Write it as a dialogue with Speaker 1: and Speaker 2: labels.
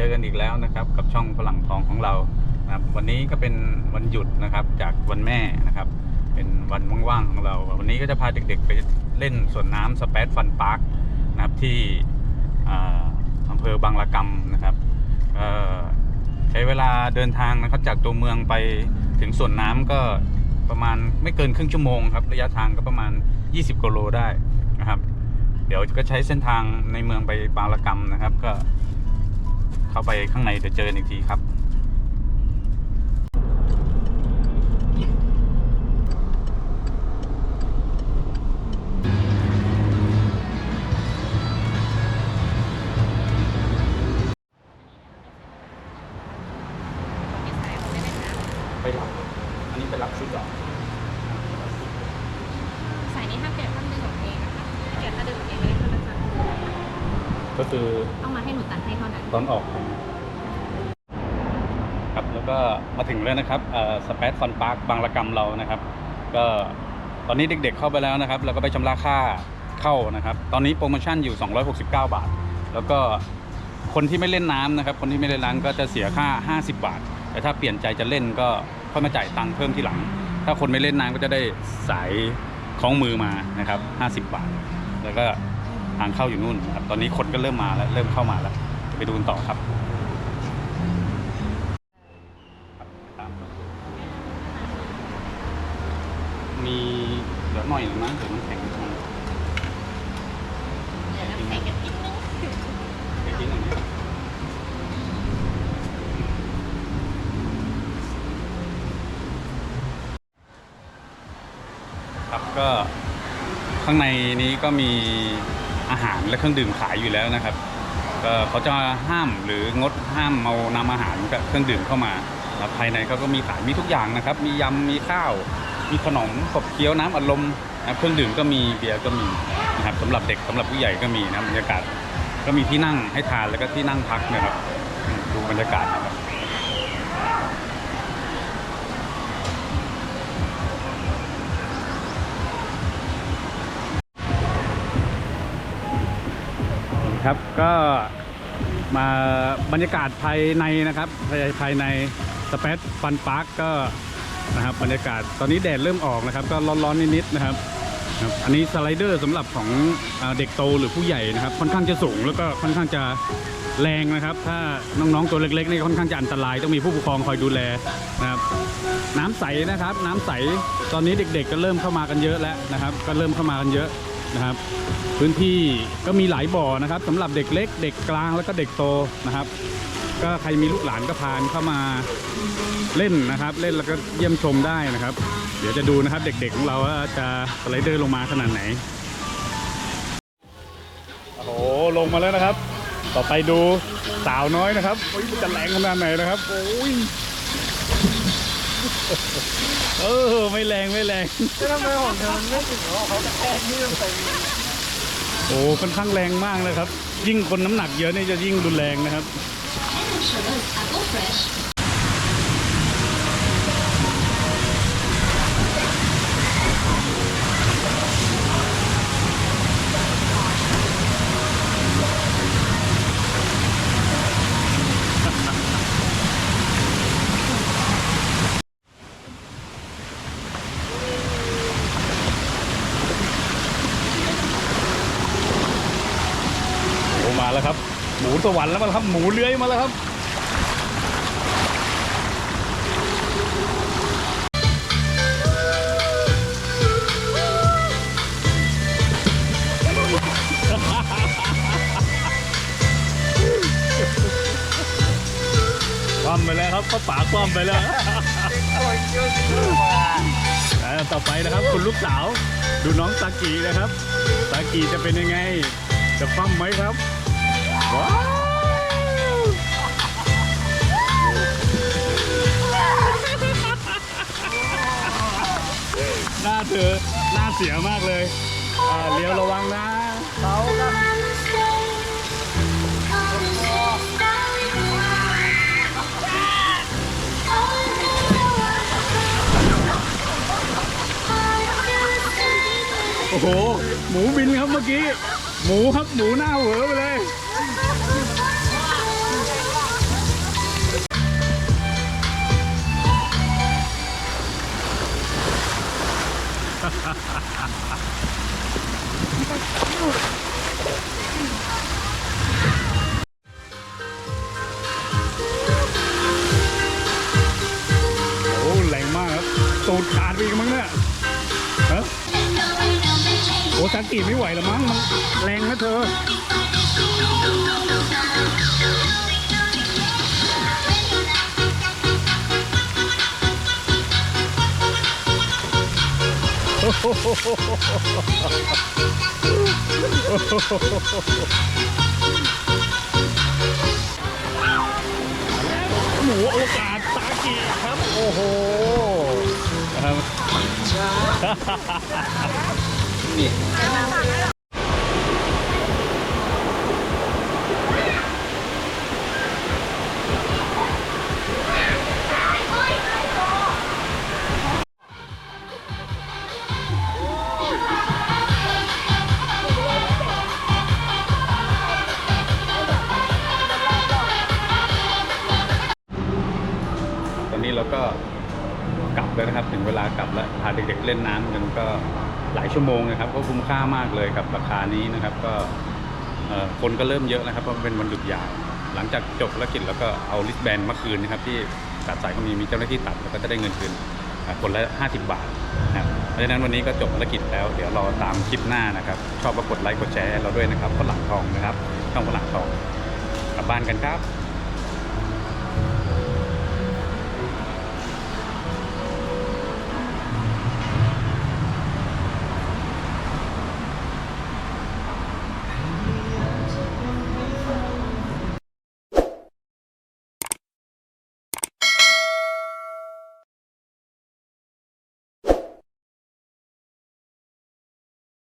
Speaker 1: เจอกันอีกแล้วนะครับ กับช่องฝรั่งทองของเรานะครับ วันนี้ก็เป็นวันหยุดนะครับ จากวันแม่นะครับ เป็นวันว่างๆของเรา วันนี้ก็จะพาเด็กๆไปเล่นสวนน้ำสเปซฟันพาร์คนะครับที่อำเภอบางละกำนะครับใช้เวลาเดินทางนะครับจากตัวเมืองไปถึงสวนน้ำก็ประมาณไม่เกินครึ่งชั่วโมงครับระยะทางก็ประมาณ 20กิโลได้นะครับ เดี๋ยวก็ใช้เส้นทางในเมืองไปบางละกำนะครับ ก็ เข้าไปข้างในเดี๋ยวเจอกันอีกทีครับ
Speaker 2: ก็
Speaker 1: คือ
Speaker 2: ต้องมาให้หนูตัดให้เท่านั้น
Speaker 1: ตอนออกครับแล้วก็มาถึงแล้วนะครับสเปซฟันพาร์คบางระกำเรานะครับ ก็ตอนนี้เด็กๆเข้าไปแล้วนะครับ แล้วก็ไปชำระค่าเข้านะครับ ตอนนี้โปรโมชั่นอยู่ 269 บาท แล้วก็คนที่ไม่เล่นน้ำนะครับ คนที่ไม่เล่นน้ำก็จะเสียค่า 50 บาท แต่ถ้าเปลี่ยนใจจะเล่นก็ค่อยมาจ่ายตังค์เพิ่มทีหลัง ถ้าคนไม่เล่นน้ำก็จะได้สายคล้องมือมานะครับ 50 บาท แล้วก็ ทางเข้าอยู่นู่นครับตอนนี้คนก็เริ่มมาแล้วเริ่มเข้ามาแล้ว ไปดูกันต่อครับมีเดี๋ยวหน่อยหรือมั้งเดี๋ยวมันแข็งขึ้นมา
Speaker 2: เดี๋ยวน้ำแข็งกันนิดนึง
Speaker 1: เดี๋ยวกินอย่างครับก็ข้างในนี้ก็มี อาหารและเครื่องดื่มขายอยู่แล้วนะครับก็เขาจะห้ามหรืองดห้ามเอานำอาหารกับเครื่องดื่มเข้ามาภายในเขาก็มีขายมีทุกอย่างนะครับ มียำมีข้าว มีขนมขบเคี้ยวน้ำอัดลมนะเครื่องดื่มก็มีเบียร์ก็มีนะครับสำหรับเด็กสำหรับผู้ใหญ่ก็มีนะบรรยากาศก็มีที่นั่งให้ทานแล้วก็ที่นั่งพักนะครับดูบรรยากาศ ครับก็มาบรรยากาศภายในนะครับภายภายในสเปซฟันพาร์คก็นะครับบรรยากาศตอนนี้แดดเริ่มออกนะครับ ก็ร้อนๆนิดๆนะครับอันนี้สไลเดอร์สำหรับของเด็กโตหรือผู้ใหญ่นะครับ ค่อนข้างจะสูงแล้วก็ค่อนข้างจะแรงนะครับ ถ้าน้องๆตัวเล็กๆนี่ค่อนข้างจะอันตรายต้องมีผู้ปกครองคอยดูแลนะครับ น้ำใสนะครับ น้ำใสตอนนี้เด็ก ๆ ก็เริ่มเข้ามากันเยอะแล้วนะครับ ก็เริ่มเข้ามากันเยอะ นะครับ พื้นที่ก็มีหลายบ่อนะครับสำหรับเด็กเล็ก เด็กกลางแล้วก็เด็กโตนะครับ ก็ใครมีลูกหลานก็พานเข้ามาเล่นนะครับ เล่นแล้วก็เยี่ยมชมได้นะครับ เดี๋ยวจะดูนะครับเด็กๆของเราว่าจะสไลเดอร์ลงมาขนาดไหนโอ้โหลงมาแล้วนะครับ ต่อไปดูสาวน้อยนะครับโอ้ยมันจะแรงขนาดไหนนะครับโอ้ย เออไม่แรงไม่แรง
Speaker 3: ทำไมของเธอมันไม่ถึงหรอเขาจะแค่นี่มันไป
Speaker 1: โอ้ค่อนข้างแรงมากเลยครับ ยิ่งคนน้ำหนักเยอะนี่จะยิ่งรุนแรงนะครับ แล้วครับ หมูสวรรค์แล้วมาแล้วครับ หมูเลื้อยมาแล้วครับคว่ำไปแล้วครับเขาปากคว่ำไปแล้ว
Speaker 3: อ่า
Speaker 1: ต่อไปนะครับ คุณลูกสาว ดูน้องซากินะครับซากิจะเป็นยังไง จะคว่ำไหมครับ หน้าเธอหน้าเสียมากเลยอ่าเลี้ยวระวังนะ
Speaker 3: เขาก็
Speaker 1: โอ้โห หมูบินครับเมื่อกี้ หมูครับ หมูหน้าเหวอไปเลย โอ้แรงมากครับตูดขาดไปอีกมั้งเนี่ยฮะโอ้สังกีไม่ไหวละมั้งมันแรงนะเธอ หมูโอกาสตากีครับ โอ้โหครับนี่ ตอนนี้เราก็กลับแล้วนะครับ ถึงเวลากลับแล้วพาเด็กๆเล่นน้ำกันก็หลายชั่วโมงนะครับก็คุ้มค่ามากเลยกับราคานี้นะครับ ก็คนก็เริ่มเยอะนะครับเพราะเป็นวันหยุดยาวหลังจากจบภารกิจแล้วก็เอาลิสแบนมาคืนนะครับ ที่ตัดสายก็มีมีเจ้าหน้าที่ตัดแล้วก็จะได้เงินคืนคนละ 50 บาทนะครับเพราะฉะนั้นวันนี้ก็จบภารกิจแล้ว เดี๋ยวรอตามคลิปหน้านะครับ ชอบก็กดไลค์กดแชร์เราด้วยนะครับฝรั่งทองนะครับช่องฝรั่งทองกลับบ้านกันครับ